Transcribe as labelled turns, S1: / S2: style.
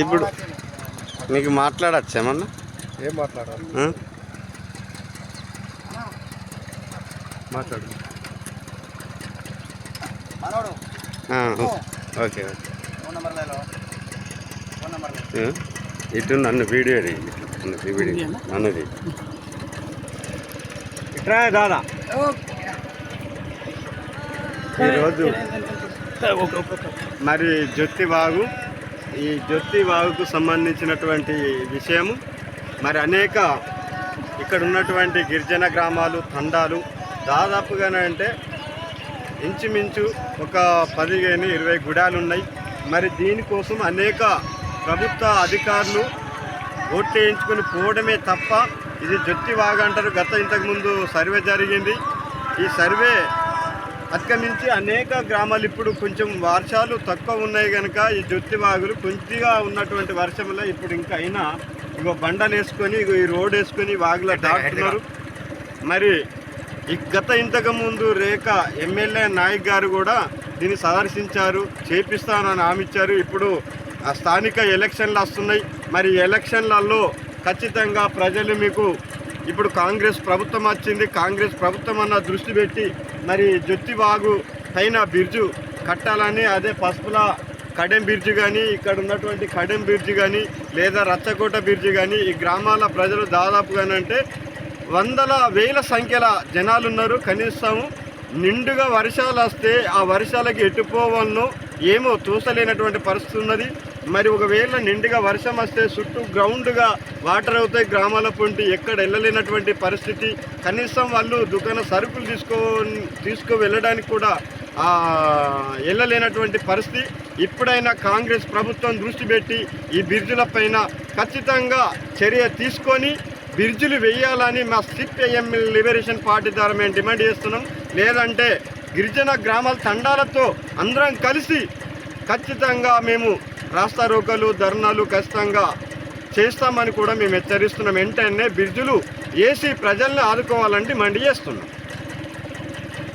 S1: ఇప్పుడు మీకు మాట్లాడచ్చా ఏమన్నా?
S2: ఏం మాట్లాడాలి? మాట్లాడు.
S1: Okay okay.
S3: ఫోన్ నెంబర్ లేలో ఫోన్ నెంబర్
S1: ఆ? ఇటు నన్ను వీడియో నన్ను వీడియో అన్నది
S2: ఇట్రా దాదా.
S1: ఈరోజు మరి జొత్తి వాగు. ఈ జొత్తి వాగుకు సంబంధించినటువంటి విషయము. మరి అనేక ఇక్కడ ఉన్నటువంటి గిరిజన గ్రామాలు తండాలు దాదాపుగానే అంటే ఇంచుమించు ఒక పదిహేను ఇరవై గుడాలు ఉన్నాయి. మరి దీనికోసం అనేక ప్రభుత్వ అధికారులు ఓట్లు పోవడమే తప్ప ఇది జొత్తి బాగు అంటారు. గత ఇంతకుముందు సర్వే జరిగింది. ఈ సర్వే అధిగమించి అనేక గ్రామాలు ఇప్పుడు కొంచెం వర్షాలు తక్కువ ఉన్నాయి కనుక ఈ జొత్తి వాగులు కొద్దిగా ఉన్నటువంటి వర్షంలో ఇప్పుడు ఇంకా అయినా ఇగో బండలు వేసుకొని ఇగో ఈ రోడ్ వేసుకొని వాగులో దాటుతున్నారు. మరి ఈ గత ఇంతకు ముందు రేఖ ఎమ్మెల్యే నాయక్ గారు కూడా దీన్ని సందర్శించారు చేపిస్తానని హామీ ఇచ్చారు. ఇప్పుడు ఆ స్థానిక ఎలక్షన్లు వస్తున్నాయి. మరి ఎలక్షన్లలో ఖచ్చితంగా ప్రజలు మీకు ఇప్పుడు కాంగ్రెస్ ప్రభుత్వం వచ్చింది కాంగ్రెస్ ప్రభుత్వం అన్న దృష్టి పెట్టి మరి జ్యోతివాగు పైన బిర్జు కట్టాలని అదే పసుపుల కడెం బ్రిడ్జ్ కానీ ఇక్కడ ఉన్నటువంటి కడెం బ్రిడ్జ్ కానీ లేదా రచ్చకోట బ్రిడ్జి కానీ ఈ గ్రామాల ప్రజలు దాదాపుగానంటే వందల వేల సంఖ్యల జనాలు ఉన్నారు. కనీసం నిండుగా వర్షాలు వస్తే ఆ వర్షాలకి ఎటుపోవాలనో ఏమో చూసలేనటువంటి పరిస్థితి ఉన్నది. మరి ఒకవేళ నిండుగా వర్షం వస్తే చుట్టూ గ్రౌండ్గా వాటర్ అవుతాయి గ్రామాల పొంటి ఎక్కడ వెళ్ళలేనటువంటి పరిస్థితి. కనీసం వాళ్ళు దుకాణ సరుకులు తీసుకో తీసుకు వెళ్ళడానికి కూడా వెళ్ళలేనటువంటి పరిస్థితి. ఇప్పుడైనా కాంగ్రెస్ ప్రభుత్వం దృష్టి పెట్టి ఈ బిర్జుల పైన ఖచ్చితంగా చర్య తీసుకొని బిర్జులు వేయాలని మా సిపిఐఎం లిబరేషన్ పార్టీ ద్వారా మేము డిమాండ్ చేస్తున్నాం. లేదంటే గిరిజన గ్రామాల తండాలతో అందరం కలిసి ఖచ్చితంగా మేము రాస్తా రోకలు ధర్నాలు ఖచ్చితంగా చేస్తామని కూడా మేము హెచ్చరిస్తున్నాం. వెంటనే బిర్జులు ఏసీ ప్రజల్ని ఆదుకోవాలంటే మండి చేస్తున్నాం.